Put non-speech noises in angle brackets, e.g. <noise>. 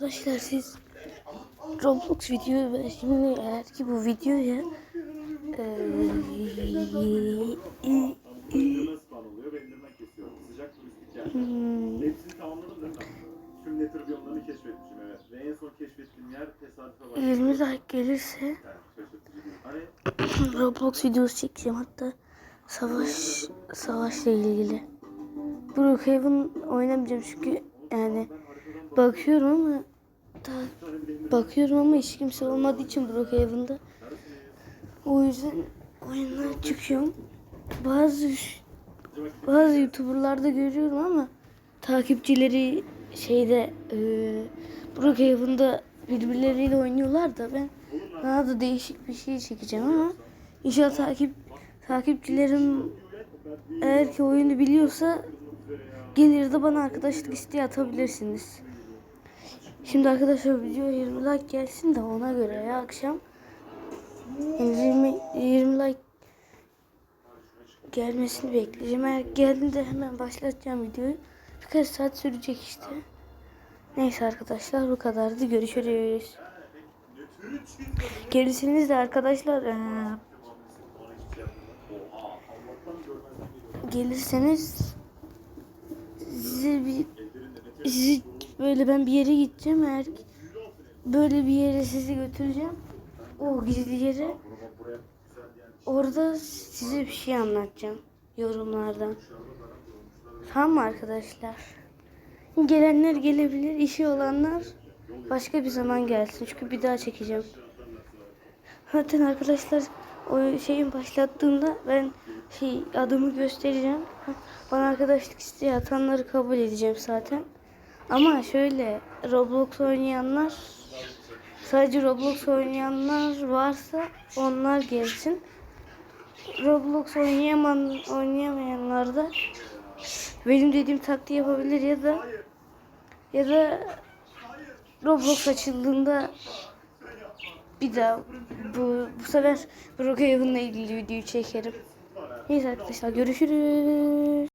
Arkadaşlar siz Roblox videoyu ve şimdi eğer ki bu videoya. Sıcak turistik yer. hmm, Hepsini tamamladım mi? Tüm netter biyomlarını keşfetmişim evet. Ve en son keşfettiğim yer tesadüfe bak. 20 like gelirse <laughs> Roblox videosu çekeceğim hatta savaş savaşla ilgili. Brookhaven oynamayacağım çünkü yani bakıyorum ama ta- bakıyorum ama hiç kimse olmadığı için Brookhaven'da o yüzden oyunlara çıkıyorum. Bazı bazı YouTuber'larda görüyorum ama takipçileri şeyde e, Brookhaven'da birbirleriyle oynuyorlar da ben daha da değişik bir şey çekeceğim ama inşallah takip takipçilerim eğer ki oyunu biliyorsa gelir de bana arkadaşlık isteği atabilirsiniz. Şimdi arkadaşlar video 20 like gelsin de ona göre ya akşam yani 20, 20 like gelmesini bekleyeceğim. Eğer geldiğinde hemen başlatacağım videoyu. Birkaç saat sürecek işte. Neyse arkadaşlar bu kadardı. Görüşürüz. Gelirseniz de arkadaşlar eee, gelirseniz sizi bir sizi böyle ben bir yere gideceğim eğer böyle bir yere sizi götüreceğim. O gizli yere. Orada size bir şey anlatacağım yorumlardan. Tamam mı arkadaşlar? Gelenler gelebilir işi olanlar başka bir zaman gelsin. Çünkü bir daha çekeceğim. Zaten arkadaşlar o şeyin başlattığında ben şey adımı göstereceğim. Bana arkadaşlık isteği atanları kabul edeceğim zaten. Ama şöyle Roblox oynayanlar sadece Roblox oynayanlar varsa onlar gelsin. Roblox oynayaman oynayamayanlar da benim dediğim taktiği yapabilir ya da ya da Roblox açıldığında bir daha bu bu sefer Brookhaven'la ilgili videoyu çekerim. Neyse arkadaşlar görüşürüz.